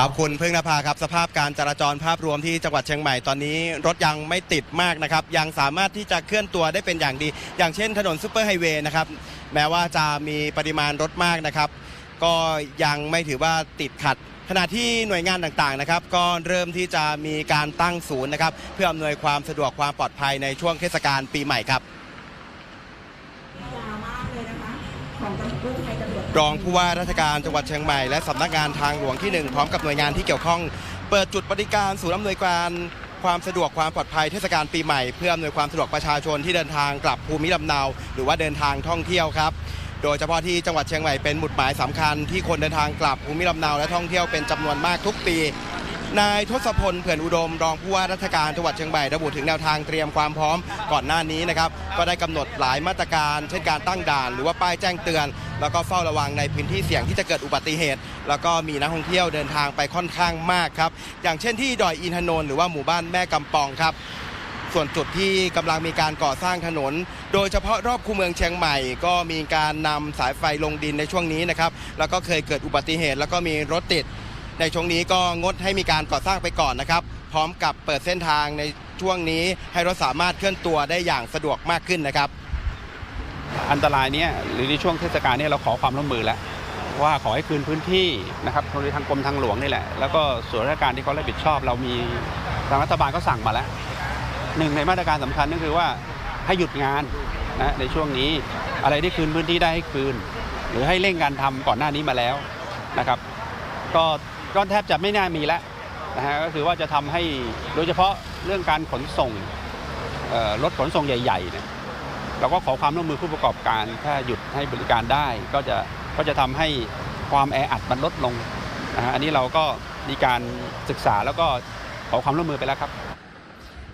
ครับคุณพึ่งนภาครับสภาพการจราจรภาพรวมที่จังหวัดเชียงใหม่ตอนนี้รถยังไม่ติดมากนะครับ ยังสามารถที่จะเคลื่อนตัวได้เป็นอย่างดี อย่างเช่นถนนซูเปอร์ไฮเวย์นะครับ แม้ว่าจะมีปริมาณรถมากนะครับ ก็ยังไม่ถือว่าติดขัดขณะที่หน่วยงานต่างๆนะครับ ก็เริ่มที่จะมีการตั้งศูนย์นะครับ เพื่ออำนวยความสะดวกความปลอดภัยในช่วงเทศกาลปีใหม่ครับ ยาวมากเลยนะคะ ของตำ รองผู้ว่าราชการจังหวัดเชียงใหม่และสำนักงานทางหลวงที่ 1 พร้อมกับหน่วยงานที่เกี่ยวข้อง เปิดจุดบริการศูนย์อำนวยการความสะดวกความปลอดภัยเทศกาลปีใหม่เพื่ออำนวยความสะดวกประชาชนที่เดินทางกลับภูมิลำเนา หรือว่าเดินทางท่องเที่ยวครับ โดยเฉพาะที่จังหวัดเชียงใหม่เป็นหมุดหมายสำคัญที่คนเดินทางกลับภูมิลำเนาและท่องเที่ยวเป็นจำนวนมากทุกปี นายทศพลเผื่อนอุดมรองผู้ว่าราชการจังหวัดเชียงใหม่ระบุถึงแนวทางเตรียมความพร้อมก่อนหน้านี้นะครับก็ได้กำหนดหลายมาตรการ เช่นการตั้งด่านหรือว่าป้ายแจ้งเตือน แล้วก็เฝ้าระวังในพื้นที่เสี่ยงที่จะเกิดอุบัติเหตุ แล้วก็มีนักท่องเที่ยวเดินทางไปค่อนข้างมากครับอย่างเช่นที่ดอยอินทนนท์หรือว่าหมู่บ้านแม่กำปองครับส่วนจุดที่กำลังมีการก่อสร้างถนน โดยเฉพาะรอบคูเมืองเชียงใหม่ ก็มีการนำสายไฟลงดินในช่วงนี้นะครับ แล้วก็เคยเกิดอุบัติเหตุ แล้วก็มีรถติด ในช่วงนี้ก็งดให้มีการก่อสร้างไปก่อนนะครับ พร้อมกับเปิดเส้นทางในช่วงนี้ให้รถสามารถเคลื่อนตัวได้อย่างสะดวกมากขึ้นนะครับ อันตรายเนี้ยหรือในช่วงเทศกาลเนี้เราขอความร่วมมือแล้วว่าขอให้คืนพื้นที่นะครับโดยทางกรมทางหลวงนี่แหละ แล้วก็ส่วนราชการที่เขารับผิดชอบ เรามีทางรัฐบาลก็สั่งมาแล้วหนึ่งในมาตรการสำคัญก็คือว่าให้หยุดงานนะในช่วงนี้อะไรที่คืนพื้นที่ได้ให้คืน หรือให้เร่งการทำก่อนหน้านี้มาแล้วนะครับ ก็ ก็แทบจะไม่น่ามีแล้วนะฮะก็คือว่าจะทำให้โดยเฉพาะเรื่องการขนส่งรถขนส่งใหญ่ๆเนี่ยเราก็ขอความร่วมมือผู้ประกอบการ ถ้าหยุดให้บริการได้ ก็จะก็จะทำให้ความแออัดมันลดลงนะฮะอันนี้เราก็มีการศึกษาแล้วก็ขอความร่วมมือไปแล้วครับ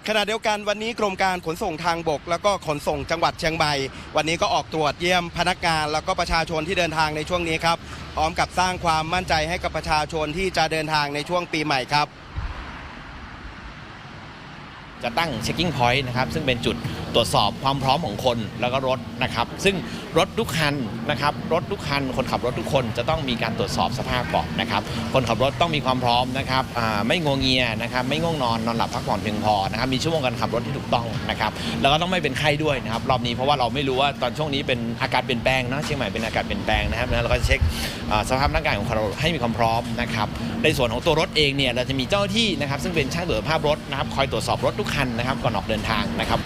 ขณะเดียวกันวันนี้กรมการขนส่งทางบก แล้วก็ขนส่งจังหวัดเชียงใหม่ วันนี้ก็ออกตรวจเยี่ยมพนักงาน แล้วก็ประชาชนที่เดินทางในช่วงนี้ครับ พร้อมกับสร้างความมั่นใจให้กับประชาชนที่จะเดินทางในช่วงปีใหม่ครับ จะตั้งเช็คกิ้งพอยต์นะครับซึ่งเป็นจุดตรวจสอบความพร้อมของคนแล้วก็รถนะครับ ซึ่งรถทุกคันนะครับรถทุกคัน คนขับรถทุกคนจะต้องมีการตรวจสอบสภาพก่อนนะครับคนขับรถต้องมีความพร้อมนะครับไม่งงเงียนะครับไม่ง่วงนอนนอนหลับพักผ่อนเพียงพอนะครับมีชั่วโมงการขับรถที่ถูกต้องนะครับแล้วก็ต้องไม่เป็นไข้ด้วยนะครับรอบนี้เพราะว่าเราไม่รู้ว่าตอนช่วงนี้เป็นอากาศเปลี่ยนแปลงนะเชียงใหม่เป็นอากาศเปลี่ยนแปลงนะครับแล้วเราก็เช็คสภาพร่างกายของเราให้มีความพร้อมนะครับในส่วนของตัวรถเองเนี่ยเราจะมีเจ้าหน้าที่นะครับซึ่งเป็นช่างตรวจภาพรถนะครับคอยตรวจสอบรถทุกคันนะครับก่อนออกเดินทางนะครับ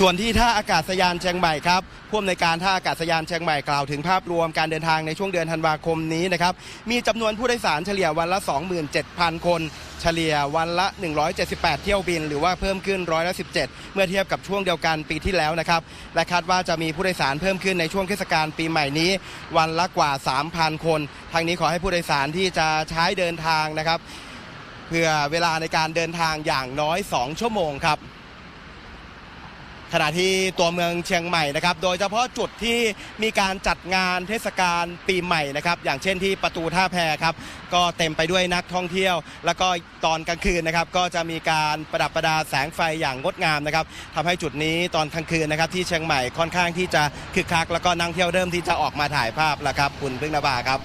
ส่วนที่ท่าอากาศยานเชียงใหม่ครับผู้อำนวยการท่าอากาศยานเชียงใหม่กล่าวถึงภาพรวมการเดินทางในช่วงเดือนธันวาคมนี้นะครับมีจำนวนผู้โดยสารเฉลี่ยวันละ 27,000 คน เฉลี่ยวันละ 178 เที่ยวบิน หรือว่าเพิ่มขึ้นร้อยละ17 เมื่อเทียบกับช่วงเดียวกันปีที่แล้วนะครับและคาดว่าจะมีผู้โดยสารเพิ่มขึ้นในช่วงเทศกาลปีใหม่นี้ วันละกว่า 3,000 คนทางนี้ขอให้ผู้โดยสารที่จะใช้เดินทางนะครับเพื่อเวลาในการเดินทางอย่างน้อย 2 ชั่วโมงครับ ขณะที่ตัวเมืองเชียงใหม่นะครับ โดยเฉพาะจุดที่มีการจัดงานเทศกาลปีใหม่นะครับ อย่างเช่นที่ประตูท่าแพครับ ก็เต็มไปด้วยนักท่องเที่ยว แล้วก็ตอนกลางคืนนะครับ ก็จะมีการประดับประดาแสงไฟอย่างงดงามนะครับทำให้จุดนี้ตอนกลางคืนนะครับ ที่เชียงใหม่ค่อนข้างที่จะคึกคัก แล้วก็นักท่องเที่ยวเริ่มที่จะออกมาถ่ายภาพแล้วครับ คุณพึ่งนภาครับ